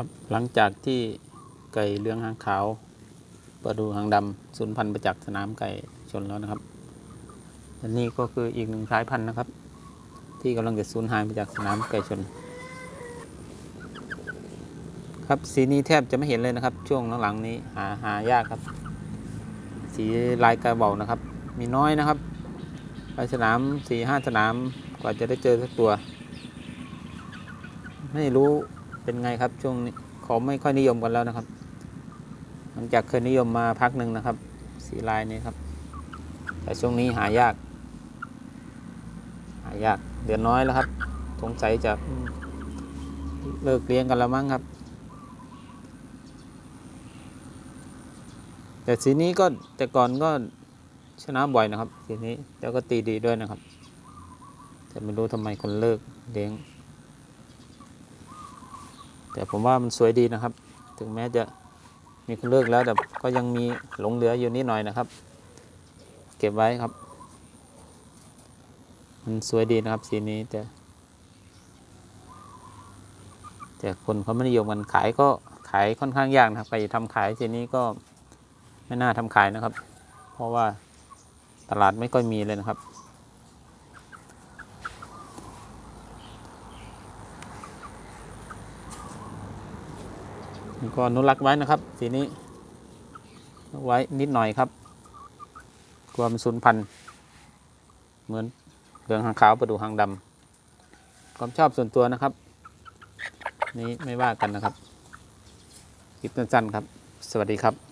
ครับหลังจากที่ไก่เลี้ยงหางขาวประดูหางดำสูญพันธุ์ไปจากสนามไก่ชนแล้วนะครับ อันนี้ก็คืออีกหนึ่งสายพันธุ์นะครับ ที่กำลังจะสูญหายไปจากสนามไก่ชน ครับสีนี้แทบจะไม่เห็นเลยนะครับ ช่วงหลังๆนี้หาหายากครับ สีลายกระเบานะครับ มีน้อยนะครับไปสนามสี่ห้าสนามกว่าจะได้เจอสักตัว ไม่รู้ เป็นไงครับช่วงนี้เขาไม่ค่อยนิยมกันแล้วนะครับ หลังจากเคยนิยมมาพักหนึ่งนะครับ สีลายนี้ครับ แต่ช่วงนี้หายาก หายากเดือนน้อยแล้วครับสงสัยจะเลิกเลี้ยงกันแล้วมั้งครับ แต่สีนี้ก็แต่ก่อนก็ชนะบ่อยนะครับ สีนี้แล้วก็ตีดีด้วยนะครับ แต่ไม่รู้ทำไมคนเลิกเลี้ยง แต่ผมว่ามันสวยดีนะครับ ถึงแม้จะมีคนเลิกแล้วแต่ก็ยังมีหลงเหลืออยู่นิดหน่อยนะครับ เก็บไว้ครับ มันสวยดีนะครับสีนี้แต่ แต่คนเขาไม่นิยมกันขายก็ขายค่อนข้างยากนะครับใครทำขายสีนี้ก็ไม่น่าทำขายนะครับ เพราะว่าตลาดไม่ค่อยมีเลยนะครับ ก็อนุรักษ์ไว้นะครับ สีนี้ ไว้นิดหน่อยครับกลัวมันสูญพันธุ์เหมือนเหลืองหางขาวประดูหางดำความชอบส่วนตัวนะครับ นี้ไม่ว่ากันนะครับคลิปสั้นๆครับ สวัสดีครับ